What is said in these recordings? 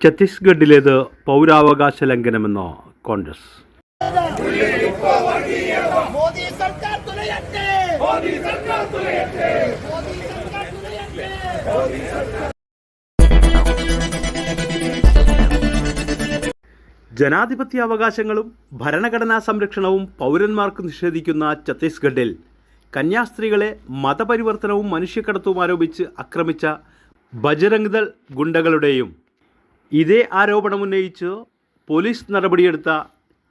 ഛത്തീസ്ഗഡിലേത് പൗരാവകാശ ലംഘനമെന്ന് കോൺഗ്രസ്? ജനാധിപത്യ അവകാശങ്ങളും ഭരണഘടനാ സംരക്ഷണവും പൗരന്മാർക്ക് നിഷേധിക്കുന്ന ഛത്തീസ്ഗഡിൽ കന്യാസ്ത്രീകളെ മതപരിവർത്തനവും മനുഷ്യക്കടത്തും ആരോപിച്ച് ആക്രമിച്ച ബജരംഗ്ദൾ ഗുണ്ടകളുടെയും ഇതേ ആരോപണമുന്നയിച്ച് പോലീസ് നടപടിയെടുത്ത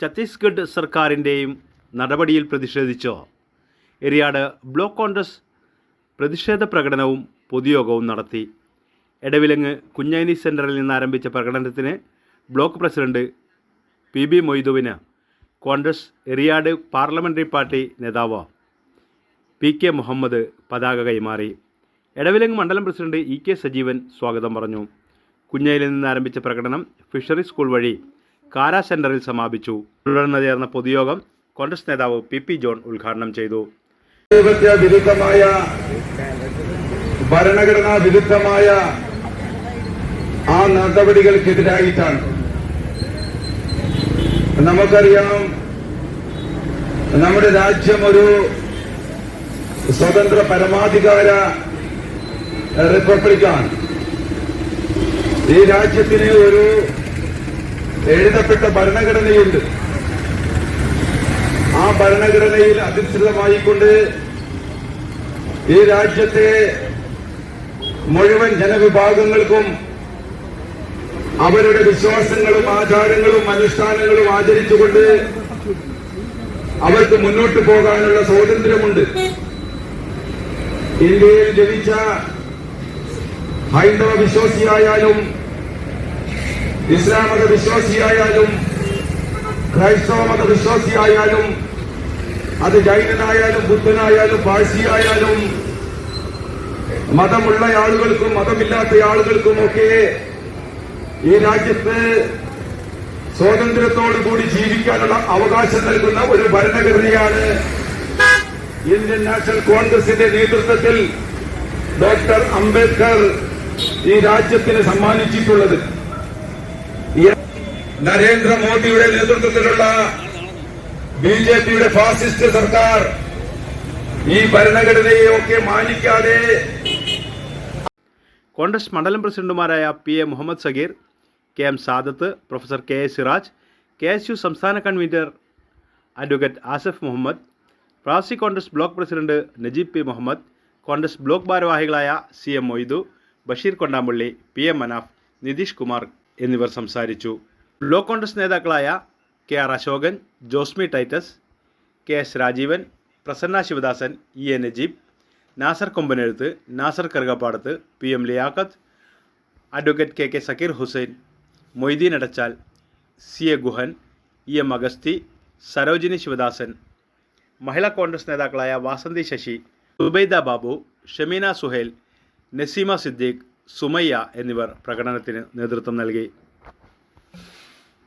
ഛത്തീസ്ഗഡ് സർക്കാരിന്റെയും നടപടിയിൽ പ്രതിഷേധിച്ച്. എറിയാട് ബ്ലോക്ക് കോൺഗ്രസ് പ്രതിഷേധ പ്രകടനവും പൊതുയോഗവും നടത്തി. എടവിലങ്ങ് കുഞ്ഞൈനി സെന്ററിൽ നിന്ന് ആരംഭിച്ച പ്രകടനത്തിന് ബ്ലോക്ക് പ്രസിഡന്റ് പി ബി മൊയ്തുവിന് കോൺഗ്രസ് എറിയാട് പാർലമെന്ററി പാർട്ടി നേതാവ് പി കെ മുഹമ്മദ് പതാക കൈമാറി. എടവിലങ് മണ്ഡലം പ്രസിഡന്റ് ഇ കെ സജീവൻ സ്വാഗതം പറഞ്ഞു. കുഞ്ഞയിൽ നിന്ന് ആരംഭിച്ച പ്രകടനം ഫിഷറി സ്കൂൾ വഴി കാരാ സെന്ററിൽ സമാപിച്ചു. തുടർന്ന് ചേർന്ന പൊതുയോഗം കോൺഗ്രസ് നേതാവ് പി പി ജോൺ ഉദ്ഘാടനം ചെയ്തു. വിരുദ്ധമായ ഭരണഘടനാ വിരുദ്ധമായ ആ നടപടികൾക്കെതിരായിട്ടാണ്. നമുക്കറിയാം നമ്മുടെ രാജ്യം ഒരു സ്വതന്ത്ര പരമാധികാര റിപ്പബ്ലിക്കാണ് ഈ രാജ്യത്തിന് ഒരു എഴുതപ്പെട്ട ഭരണഘടനയുണ്ട്. ആ ഭരണഘടനയിൽ അധിഷ്ഠിതമായിക്കൊണ്ട് ഈ രാജ്യത്തെ മുഴുവൻ ജനവിഭാഗങ്ങൾക്കും അവരുടെ വിശ്വാസങ്ങളും ആചാരങ്ങളും അനുഷ്ഠാനങ്ങളും ആചരിച്ചുകൊണ്ട് അവർക്ക് മുന്നോട്ട് പോകാനുള്ള സ്വാതന്ത്ര്യമുണ്ട്. ഇന്ത്യയിൽ ജനിച്ച ഹൈന്ദവ വിശ്വാസിയായാലും ഇസ്ലാം മത വിശ്വാസിയായാലും ക്രൈസ്തവ മത വിശ്വാസിയായാലും അത് ജൈനനായാലും ബുദ്ധനായാലും പാഴ്സിയായാലും മതമുള്ള ആളുകൾക്കും മതമില്ലാത്ത ആളുകൾക്കും ഒക്കെ ഈ രാജ്യത്ത് സ്വാതന്ത്ര്യത്തോടു കൂടി ജീവിക്കാനുള്ള അവകാശം നൽകുന്ന ഒരു ഭരണഘടനയാണ് ഇന്ത്യൻ നാഷണൽ കോൺഗ്രസിന്റെ നേതൃത്വത്തിൽ ഡോക്ടർ അംബേദ്കർ ഈ രാജ്യത്തിന് സമ്മാനിച്ചിട്ടുള്ളത്. നരേന്ദ്രമോദിയുടെ നേതൃത്വത്തിലുള്ള ബി ജെ പിയുടെ ഫാസിസ്റ്റ് സർക്കാർ ഈ ഭരണഘടനയെയൊക്കെ മാനിക്കാതെ കോൺഗ്രസ് മണ്ഡലം പ്രസിഡന്റുമാരായ P A Muhammad Sageer K M Sadath professor K A Siraj K S U സംസ്ഥാന കൺവീനർ അഡ്വക്കേറ്റ് ആസഫ് മുഹമ്മദ് പ്രവാസി Congress block president Najeeb P Muhammad Congress block ഭാരവാഹികളായ C M Moidu Basheer Kondampally P M Manaf Nitish Kumar എന്നിവർ സംസാരിച്ചു. Block Congress നേതാക്കളായ K R Ashokan Josmi Titus K S Rajeevan Prasanna Sivadasan E A Najeeb Nasar Kombanezhuthu Nasar Karukappadath P M Liyaqath advocate K K Zakir Hussain Moideen അടച്ചാൽ C A Guhan E M Agasthi Sarojini Sivadasan Mahila Congress നേതാക്കളായ വാസന്തി ശശി സുബൈദ ബാബു ഷമീന സുഹേൽ നസീമ സിദ്ദീഖ് സുമയ്യ എന്നിവർ പ്രകടനത്തിന് നേതൃത്വം നൽകി.